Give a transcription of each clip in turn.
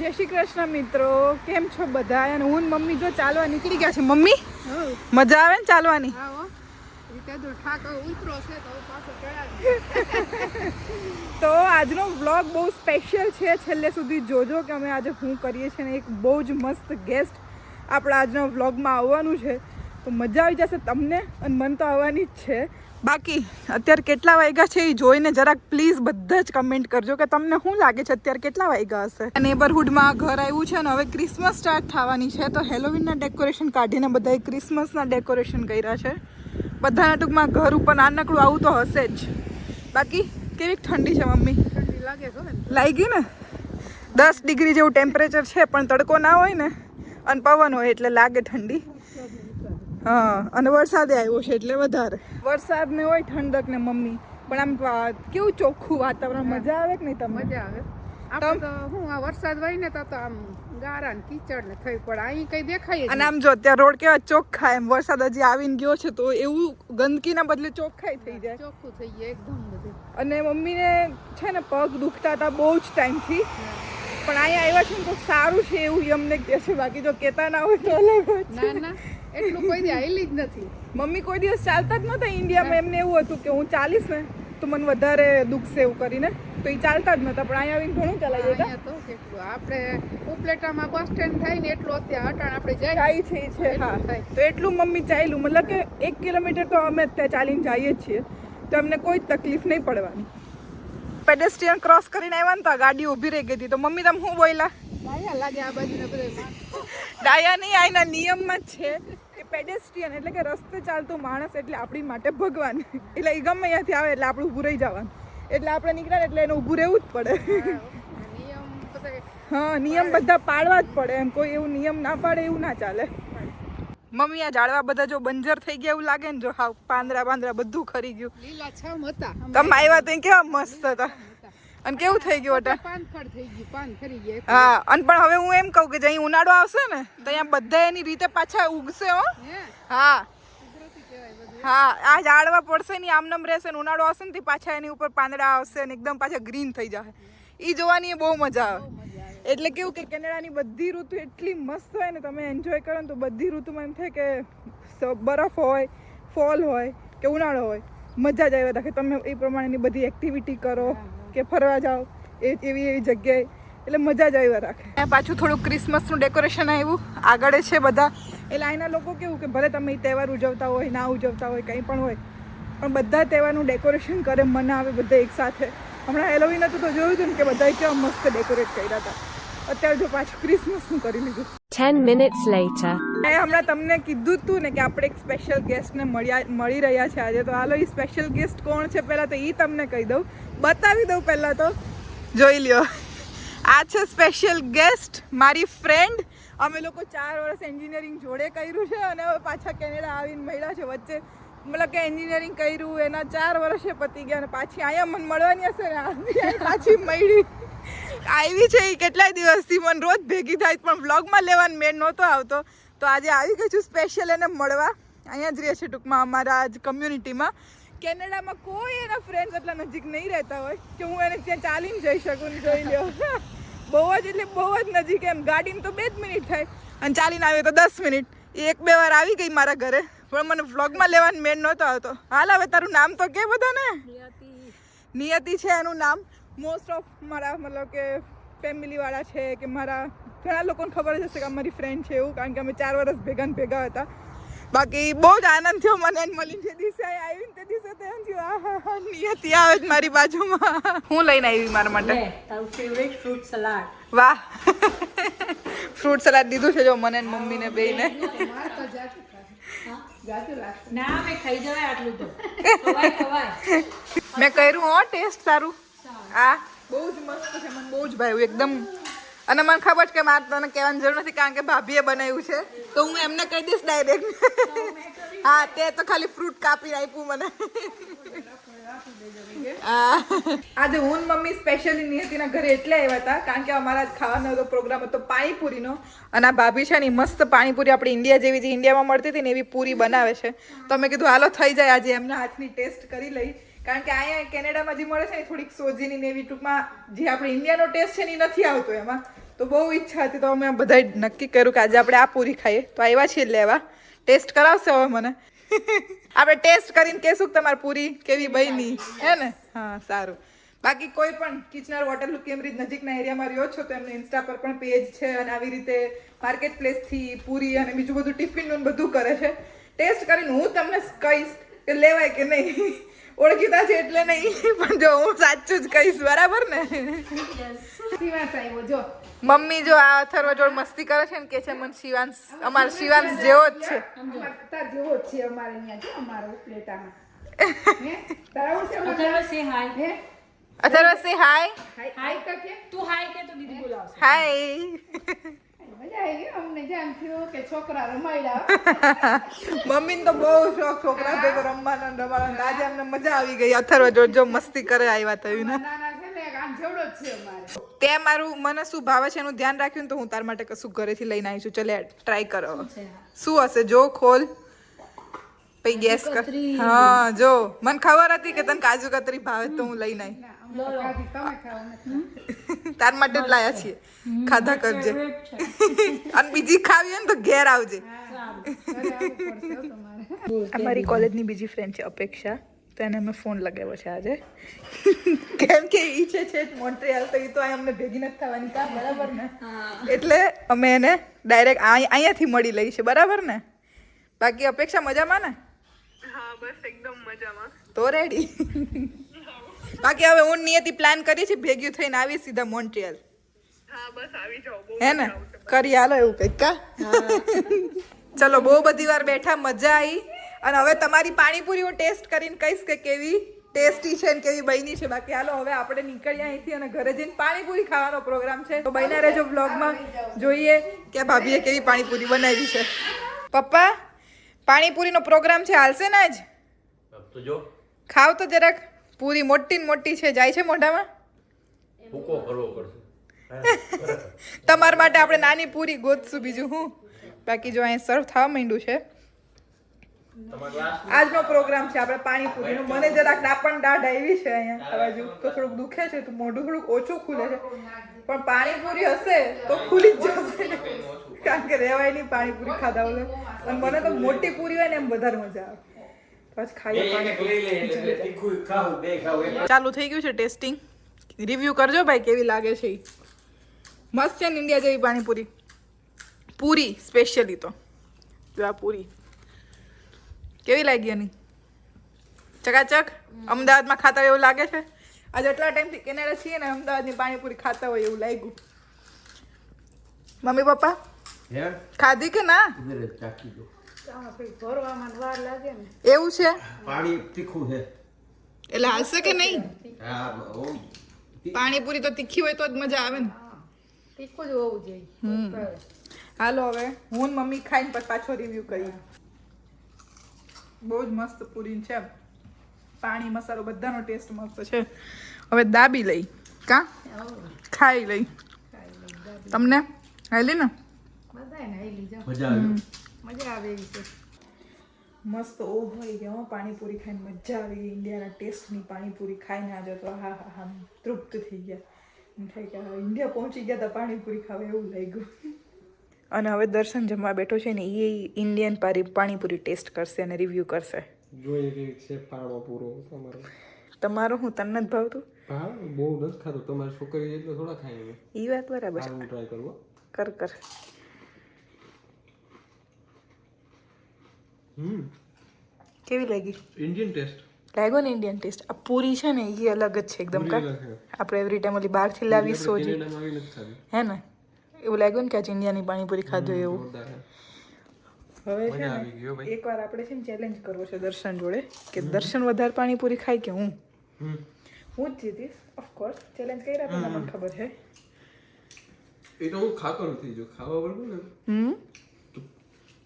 જય શ્રી કૃષ્ણ મિત્રો. કેમ છો બધા અને હું મમ્મી જો ચાલવા નીકળી ગયા છે. મમ્મી મજા આવે ને ચાલવાની? તો આજનો વ્લોગ બહુ સ્પેશિયલ છે. છેલ્લે સુધી જોજો કે અમે આજે શું કરીએ છીએ ને એક બહુ જ મસ્ત ગેસ્ટ આપણા આજના વ્લોગમાં આવવાનું છે. તો મજા આવી જશે તમને અને મન તો આવવાની જ છે. બાકી અત્યારે કેટલા વાગ્યા છે એ જોઈને જરાક પ્લીઝ બધા જ કમેન્ટ કરજો કે તમને શું લાગે છે અત્યારે કેટલા વાગ્યા હશે. નેબરહુડમાં ઘર આવ્યું છે અને હવે ક્રિસમસ સ્ટાર્ટ થવાની છે તો હેલોવીનના ડેકોરેશન કાઢીને બધાએ ક્રિસમસના ડેકોરેશન કર્યા છે. બધાના ટૂંકમાં ઘર ઉપર નાનકડું આવું તો હશે જ. બાકી કેવી ઠંડી છે મમ્મી? ઠંડી લાગે લાગી ને? દસ ડિગ્રી જેવું ટેમ્પરેચર છે પણ તડકો ના હોય ને અને પવન હોય એટલે લાગે ઠંડી. હા અને વરસાદે આવ્યો છે એટલે વધારે. વરસાદ ને હોય ઠંડક ને મમ્મી પણ આમ કેવું ચોખ્ખું વાતાવરણ મજા આવે કે નહીં તમને? મજા આવે. આપણે તો હું આ વરસાદ હોય ને તો તો આમ ગારા ને કીચડ ને થઈ પડે. અહીં કઈ દેખાય અને આમ જો ત્યાં રોડ કેવા ચોખ્ખા એમ. વરસાદ હજી આવીને ગયો છે તો એવું ગંદકીના બદલે ચોખ્ખાઈ થઈ જાય. ચોખ્ખું થઈ જાય એકદમ બધું. અને મમ્મીને છે ને પગ દુખતા હતા બહુ જ ટાઈમથી. પણ અહીંયા આવ્યા છે ને તો સારું છે એવું અમને કહે છે. બાકી જો કહેતા ના હોય તો અલગ ના ના. એટલું કોઈ દી આવેલી જ નથી. મમ્મી કોઈ દિવસ ચાલતા જ નહોતા ઇન્ડિયામાં. એમને એવું હતું કે હું ચાલીશ ને તો મને વધારે દુખશે એવું કરીને. તો એ ચાલતા જ નહોતા પણ અહીંયા આવીને ઘણું ચલાવી હતા તો કેટલું આપણે ઉપલેટામાં બસ સ્ટેન્ડ થાય ને એટલું અત્યારે અટાણ આપણે જાય. છે છે હા. તો એટલું મમ્મી ચાલ્યું. મતલબ કે એક કિલોમીટર તો અમે ત્યાં ચાલીને જઈએ જ છીએ. તો અમને કોઈ તકલીફ નહીં પડવાની. પેડેસ્ટ્રિયન ક્રોસ કરીને આવ્યા ને તો ગાડી ઊભી રહી ગઈ હતી. તો મમ્મી તમે શું બોલ્યા? ડાયા નહીં આના નિયમમાં છે કે પેડેસ્ટ્રિયન એટલે કે રસ્તે ચાલતું માણસ એટલે આપણી માટે ભગવાન. એટલે એ ગમે અહીંયાથી આવે એટલે આપણે ઊભું રહી જવાનું. એટલે આપણે નીકળ્યા એટલે એને ઊભું રહેવું જ પડે. નિયમ હા નિયમ બધા પાળવા જ પડે એમ. કોઈ એવું નિયમ ના પાડે એવું ના ચાલે. મમ્મી આ ઝાડવા બધા જો બંજર થઈ ગયા એવું લાગે ને જો હા પાંદરા પાંદડા બધું ખરી ગયું. લીલા છમ હતા. તમે આવ્યા તો કેવા મસ્ત હતા. અને કેવું થઈ ગયું અટા? પાન થઈ ગયું પાન ખરી ગયા હા અને પણ હવે હું એમ કહું કે જઈ ઉનાળો આવશે ને તો અહીંયા બધા એની રીતે પાછા ઉગશે હો. હા? હા. આ ઝાડવા પડશે ને આમનામ રહેશે ને ઉનાળો આવશે ને તે પાછા એની ઉપર પાંદડા આવશે ને એકદમ પાછા ગ્રીન થઈ જશે. એ જોવાની બહુ મજા આવે. એટલે કેવું કે કેનેડાની બધી ઋતુ એટલી મસ્ત હોય ને તમે એન્જોય કરો ને તો બધી ઋતુમાં એમ થાય કે બરફ હોય ફોલ હોય કે ઉનાળો હોય મજા જ આવ્યા રાખે તમે એ પ્રમાણેની બધી એક્ટિવિટી કરો. કે ફરવા જાઓ એ એવી એવી જગ્યાએ. એટલે મજા જ આવ્યા રાખે. પાછું થોડું ક્રિસમસનું ડેકોરેશન આવ્યું. આગળ છે બધા. એટલે અહીંના લોકો કેવું કે ભલે તમે તહેવાર ઉજવતા હોય ના ઉજવતા હોય કંઈ પણ હોય પણ બધા તહેવારનું ડેકોરેશન કરે મનાવે બધા એક સાથે. હમણાં એલોવીન હતું તો જોયું હતું ને કે બધાએ કેવા મસ્ત ડેકોરેટ કર્યા હતા. અત્યારે જો પાછું ક્રિસમસનું કરી લીધું. 10 minutes later. મેં હમણાં તમને કીધું હતું ને કે આપણે એક સ્પેશિયલ ગેસ્ટને મળ્યા મળી રહ્યા છે આજે. તો હાલો, એ સ્પેશિયલ ગેસ્ટ કોણ છે પહેલાં તો એ તમને કહી દઉં. બતાવી દઉં પહેલાં તો. જોઈ લ્યો. આ છે સ્પેશિયલ ગેસ્ટ મારી ફ્રેન્ડ અમે લોકો ચાર વર્ષ એન્જિનિયરિંગ જોડે કર્યું છે અને હવે પાછા કેનેડા આવીને મળ્યા છે વચ્ચે. મતલબ કે એન્જિનિયરિંગ કર્યું, એના ચાર વર્ષે પતી ગયા અને પાછી અહીંયા મને મળવાની હશે ને પાછી મળી. આવી છે એ કેટલાય દિવસથી, મને રોજ ભેગી થાય પણ બ્લોગમાં લેવાનું મેળ નહોતો આવતો. તો આજે આવી ગઈ છું સ્પેશિયલ એને મળવા. અહીંયા જ રહે છે ટૂંકમાં અમારા જ કમ્યુનિટીમાં કેનેડામાં કોઈ એના ફ્રેન્ડ્સ એટલા નજીક નહીં રહેતા હોય કે હું એને ત્યાં ચાલીને જઈ શકું જોઈ લ્યો. બહુ જ એટલે બહુ જ નજીક એમ. ગાડીને તો બે જ મિનિટ થાય. અને ચાલીને આવે તો દસ મિનિટ. એક બે વાર આવી ગઈ મારા ઘરે. પણ મને વ્લોગમાં લેવાનો મેન નહોતો આવતો. હાલ હવે તારું નામ તો કે બધાને? નિયતિ. છે એનું નામ. મોસ્ટ ઓફ મારા મતલબ કે ફેમિલીવાળા છે કે મારા ઘણા લોકોને ખબર જ હશે કે અમારી ફ્રેન્ડ છે એવું કારણ કે અમે ચાર વર્ષ ભેગા ને ભેગા હતા. બાકી બહુ જ આનંદ થયો મને એને મળીને જે દિવસે આવી ને તે દિવસે તો એમ થયું આ હા નિયતિ આવે જ મારી બાજુમાં. હું લઈને આવી મારા માટે. તારું ફેવરેટ ફ્રૂટ સલાડ વાહ. ફ્રૂટ સલાડ દીધું છે જો મને ને મમ્મીને બેને ના મેં ખાઈ જવાય આટલું તો. ખવાય ખવાય. મેં કર્યું હો ટેસ્ટ સારું. આ બહુ જ મસ્ત છે મને બહુ જ ભાઈ એકદમ અને મને ખબર છે કે મારે તને કહેવાની જરૂર નથી કારણ કે ભાભીએ બનાવ્યું છે. તો હું એમને કહી દઈશ ડાયરેક્ટ હા, તે તો ખાલી ફ્રૂટ કાપી આપ્યું મને. આજે હું મમ્મી સ્પેશિયલી નિયતિના ઘરે એટલે આવ્યા હતા, કારણ કે અમારા ખાવાનો હતો પ્રોગ્રામ હતો પાણીપુરીનો. અને આ ભાભી છે ને મસ્ત પાણીપુરી આપણે ઇન્ડિયા જેવી જે ઇન્ડિયામાં મળતી હતી ને એવી પૂરી બનાવે છે. તો મેં કીધું, હાલો, થઈ જાય. આજે એમના હાથની ટેસ્ટ કરી લઈ. કારણ કે અહીંયા કેનેડામાં જે મળે છે ને થોડીક સોજીની ને એવી ટૂંકમાં જે આપણે ઇન્ડિયાનો ટેસ્ટ છે ને એ નથી આવતો એમાં. તો બહુ ઈચ્છા હતી તો અમે બધાએ નક્કી કર્યું કે આજે આપણે આ પૂરી ખાઈએ. તો આવ્યા છીએ લેવા ટેસ્ટ કરાવશે હવે મને. આપણે ટેસ્ટ કરીને કહેશું કે તમારી પૂરી કેવી બની. હે ને? હા, સારું. બાકી કોઈ પણ કિચનર વોટરલુ કેમ્બ્રિજ નજીકના એરિયામાં રહ્યો છો તો એમનું ઇન્સ્ટા પર પણ પેજ છે અને આવી રીતે માર્કેટ પ્લેસથી પૂરી અને બીજું બધું ટિફિનનું બધું કરે છે. ટેસ્ટ કરીને હું તમને કહીશ કે લેવાય કે નહીં. ઓળખીતા છે એટલે નહીં પણ જો હું સાચું જ કહીશ બરાબર ને? શિવાસ આવ્યો જો. મમ્મી જો આ અથર્વ જોડ મસ્તી કરે છે ને કે છે મને શિવાંશ અમારો શિવાંશ જેવો જ છે. અમારે તાર જેવો જ છે અમારે અહીંયા જો અમારો પ્લેટામાં હે? તારા છે અથર્વ સે હાય હાય કે તું હાય કે તો દીદી બોલાવશે. હાય મમ્મીને તો બહુ શોખ છોકરા ભેગો રમવાનો રમવાનો આજે અમને મજા આવી ગઈ. અથર્વ જોડ જો મસ્તી કરે આવ્યા થયું ને તે મારું મને શું ભાવે છે એનું ધ્યાન રાખ્યું તો હું તાર માટે કશું ઘરેથી લઈને આવી છું ચલે ટ્રાય કરો. શું હશે? જો ખોલ. પછી ગેસ કર. હા જો. મને ખબર હતી કે તને કાજુ કતરી ભાવે તો હું લઈ આવી ના અમને તો કાઢી તમે ખાઓ નથી. તાર માટે જ લાયા છીએ. ખાધા કરજે. અને બીજી ખાવી હોય ને તો ઘેર આવજે. અમારી કોલેજની બીજી ફ્રેન્ડ છે અપેક્ષા. તો એને અમે ફોન લગાવ્યો છે આજે. કેમ કે ઈ છે છે મોન્ટ્રિયલ તો ઈ તો અહીં અમને ભેગી નથી થવાની કા બરાબર ને? એટલે અમે એને ડાયરેક્ટ અહીંયાથી મળી લઈ છે બરાબર ને? બાકી અપેક્ષા મજામાં ને? હા બસ એકદમ મજામાં. તો રેડી બાકી હવે હું નિયતિ પ્લાન કરી છે ભેગ્યું થઈને આવી સીધા મોન્ટ્રિયલ હા બસ આવી જાઓ હે ને? કરી હાલો એવું કંઈક કા? ચલો બહુ બધી વાર બેઠા મજા આવી અને હવે તમારી પાણીપુરી હું ટેસ્ટ કરીને કહીશ કે કેવી ટેસ્ટી છે ને કેવી બની છે. બાકી હાલો હવે આપણે નીકળીએ અહીંથી અને ઘરે જઈને પાણીપુરી ખાવાનો પ્રોગ્રામ છે. તો બહેના રહેજો બ્લોગમાં જોઈએ કે ભાભીએ કેવી પાણીપુરી બનાવી છે. પપ્પા? પાણીપુરીનો પ્રોગ્રામ છે હાલશે ને જ તો જો. ખાવ તો જરાક. પૂરી મોટી ને મોટી છે જાય છે મોઢામાં? ભૂકો કરવો પડશે. તમારા માટે આપણે નાની પૂરી ગોતશું બીજું હું? બાકી જો અહીં સર્વ થવા માંડ્યું છે. આજનો પ્રોગ્રામ છે આપણે પાણીપુરીનો. મને જરાક ડાપણ દાઢ આવી છે અહીંયા. બાજુ તો થોડુંક દુખે છે તો મોઢું થોડુંક ઓછું ખુલે છે. પણ પાણીપુરી હશે તો ખુલી જ જશે. કારણ કે રહેવાય નહીં પાણીપુરી ખાધા વગર. અને મને તો મોટી પૂરી હોય ને એમ વધારે મજા આવે. ચાલુ થઈ ગયું છે ટેસ્ટિંગ. રિવ્યુ કરજો ભાઈ કેવી લાગે છે ઈ. મસ્ત છે ને ઇન્ડિયા જેવી પાણીપુરી. પૂરી સ્પેશિયલી તો. આ પૂરી. કેવી લાગી એની? ચકાચક? અમદાવાદમાં ખાતા હોય એવું લાગે છે? આજે એટલા ટાઈમથી કેનેડા છીએ ને અમદાવાદની પાણીપુરી ખાતા હોય એવું લાગ્યું. Mummy papa? ખાધી કે ના? ચાખી દો. આમાં કંઈ ભરવામાં વાર લાગે ને. એવું છે? પાણી તીખું છે. એટલે હાલશે કે નહીં? પાણીપુરી તો તીખી હોય તો જ મજા આવે ને. તીખું જ હોવું જોઈએ. હાલો હવે હું ને મમ્મી ખાઈને પછી પાછો રિવ્યુ કરીએ. બહુ જ મસ્ત પૂરી છે પાણી મસાલો બધાનો ટેસ્ટ મસ્ત છે. હવે દાબી લઈ. કા? ખાઈ લઈ. તમને? હેલી ને? મજા આવે. છે. મસ્ત ઓ હોય ગયો હો પાણીપુરી ખાઈને મજા આવી ગઈ. ઇન્ડિયાના ટેસ્ટની પાણીપુરી ખાઈને આજે તો હા હા હા તૃપ્ત થઈ ગયા. એમ થાય કે ઇન્ડિયા પહોંચી ગયા તો પાણીપુરી ખાવા એવું લાગ્યું. અને હવે દર્શન જમવા બેઠો છે ને એ ઇન્ડિયન પારી પાણીપુરી ટેસ્ટ કરશે અને રિવ્યૂ કરશે. જોઈએ કે છે પાણો પૂરો તમારો. તમારો હું તને નથી ભાવતું? ભાવ બહુ નથી ખાતો. તમારી છોકરી એટલે થોડા ખાય એ વાત બરાબર. હું ટ્રાય કરવો કર કર. હમ. કેવી લાગી? ઇન્ડિયન ટેસ્ટ લાગ્યો ને ઇન્ડિયન ટેસ્ટ આ પૂરી છે ને એ અલગ જ છે એકદમ કા? આપણે એવરી ટાઈમ ઓલી બહારથી લાવી સોજી. હે ને? એવું લાગ્યું ને કે આજે ઇન્ડિયાની પાણીપુરી ખાધું એવું. હવે છે ને એકવાર આપણે છે ને ચેલેન્જ કરવો છે દર્શન જોડે કે દર્શન વધારે પાણીપુરી ખાય કે હું? હું જ જીતીશ ઓફકોર્સ ચેલેન્જ કર્યા પહેલા મને ખબર છે. એ તો હું ખાતો નથી જો ખાવા વળગું ને. હમ?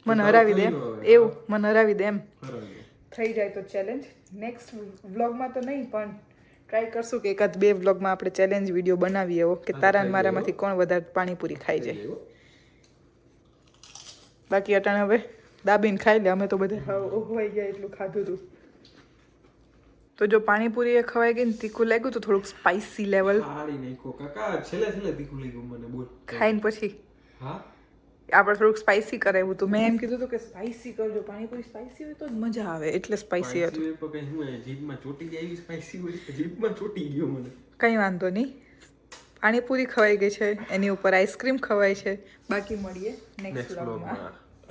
મને હરાવી દે. એવું મને હરાવી દે એમ. થઈ જાય તો ચેલેન્જ નેક્સ્ટ વ્લોગમાં તો નહીં પણ ટ્રાય કરશું કે એકાદ બે વ્લોગમાં આપણે ચેલેન્જ વીડિયો બનાવીએ એવો કે તારા મારામાંથી કોણ વધારે પાણીપુરી ખાઈ જાય. બાકી અટાણે હવે દાબીને ખાઈ લે અમે તો બધા ઓહવાઈ ગયા એટલું ખાધું હતું તો જો પાણીપુરી એ ખવાઈ ગઈ ને તીખું લાગ્યું તો થોડુંક સ્પાઇસી લેવલ ખાઈને પછી? હા? આપણે થોડુંક સ્પાઇસી કરાવ્યું હતું. મેં એમ કીધું હતું કે સ્પાઇસી કરજો. પાણીપુરી સ્પાઇસી હોય તો જ મજા આવે. એટલે સ્પાઇસી હતું. પણ હું જીભમાં ચોટી જાય એવી સ્પાઈસી હોય જીભમાં ચોટી ગયો મને? કંઈ વાંધો નહીં. પાણીપુરી ખવાઈ ગઈ છે. એની ઉપર આઈસ્ક્રીમ ખવાય છે. બાકી મળીએ નેક્સ્ટ નેક્સ્ટ વ્લોગમાં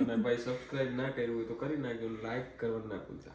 અને ભાઈ સબસ્ક્રાઇબ ના કર્યું હોય તો કરી નાખજો લાઈક કરવાનું ના ભૂલતા.